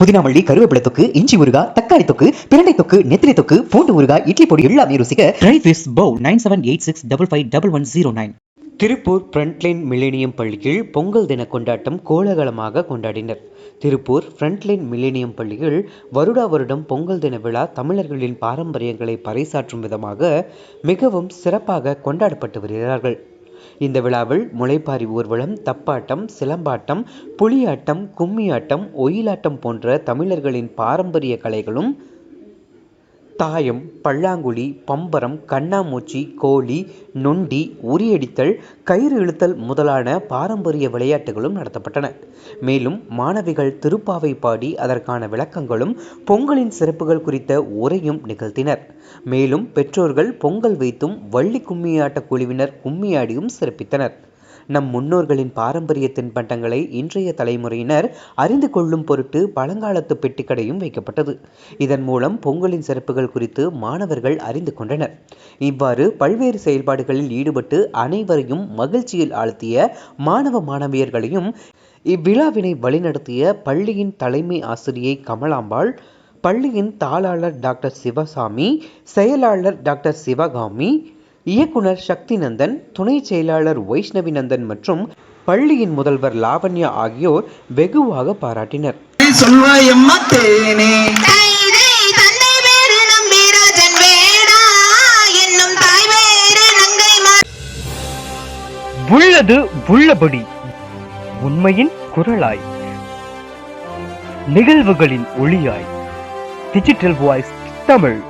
புதினாமல்லி கருவேப்பிலை தொக்கு இஞ்சி ஊறுகா தக்காளி தொக்கு பிரண்டை தொக்கு நெத்திலி தொக்கு பூண்டு ஊறுகா இட்லி பொடி எல்லாமே ருசிக்க dry fish bowl nine seven eight six double five double one zero nine Tiruppur frontline millennium பள்ளியில் பொங்கல் தின கொண்டாட்டம் கோலாகலமாக கொண்டாடினர். திருப்பூர் ஃப்ரண்ட்லைன் மில்லேனியம் பள்ளியில் வருடா வருடம் பொங்கல் தின விழா தமிழர்களின் பாரம்பரியங்களை பறைசாற்றும் விதமாக மிகவும் சிறப்பாக கொண்டாடப்பட்டு வருகிறார்கள். இந்த விழாவில் முளைப்பாரி ஊர்வலம் தப்பாட்டம் சிலம்பாட்டம் புலியாட்டம் கும்மியாட்டம் ஒயிலாட்டம் போன்ற தமிழர்களின் பாரம்பரிய கலைகளும் தாயம் பல்லாங்குழி பம்பரம் கண்ணாமூச்சி கோலி நொண்டி உரியடித்தல் கயிறு இழுத்தல் முதலான பாரம்பரிய விளையாட்டுகளும் நடத்தப்பட்டன. மேலும் மாணவிகள் திருப்பாவை பாடி அதற்கான விளக்கங்களும் பொங்கலின் சிறப்புகள் குறித்த உரையும் நிகழ்த்தினர். மேலும் பெற்றோர்கள் பொங்கல் வைத்தும் வள்ளி கும்மியாட்ட குழுவினர் கும்மியாடியும் சிறப்பித்தனர். நம் முன்னோர்களின் பாரம்பரிய தின்பண்டங்களை இன்றைய தலைமுறையினர் அறிந்து கொள்ளும் பொருட்டு பழங்காலத்து பெட்டிக்கடையும் வைக்கப்பட்டது. இதன் மூலம் பொங்கலின் சிறப்புகள் குறித்து மாணவர்கள் அறிந்து கொண்டனர். இவ்வாறு பல்வேறு செயல்பாடுகளில் ஈடுபட்டு அனைவரையும் மகிழ்ச்சியில் ஆழ்த்திய மாணவ மாணவியர்களையும் இவ்விழாவினை வழிநடத்திய பள்ளியின் தலைமை ஆசிரியை கமலாம்பாள் பள்ளியின் தாளாளர் டாக்டர் சிவசாமி செயலாளர் டாக்டர் சிவகாமி இயக்குனர் சக்திநந்தன் துணை செயலாளர் வைஷ்ணவி நந்தன் மற்றும் பள்ளியின் முதல்வர் லாவண்யா ஆகியோர் வெகுவாக பாராட்டினர். உள்ளது உள்ளபடி உண்மையின் குரலாய் நிகழ்வுகளின் ஒளியாய். Digital voice Tamil.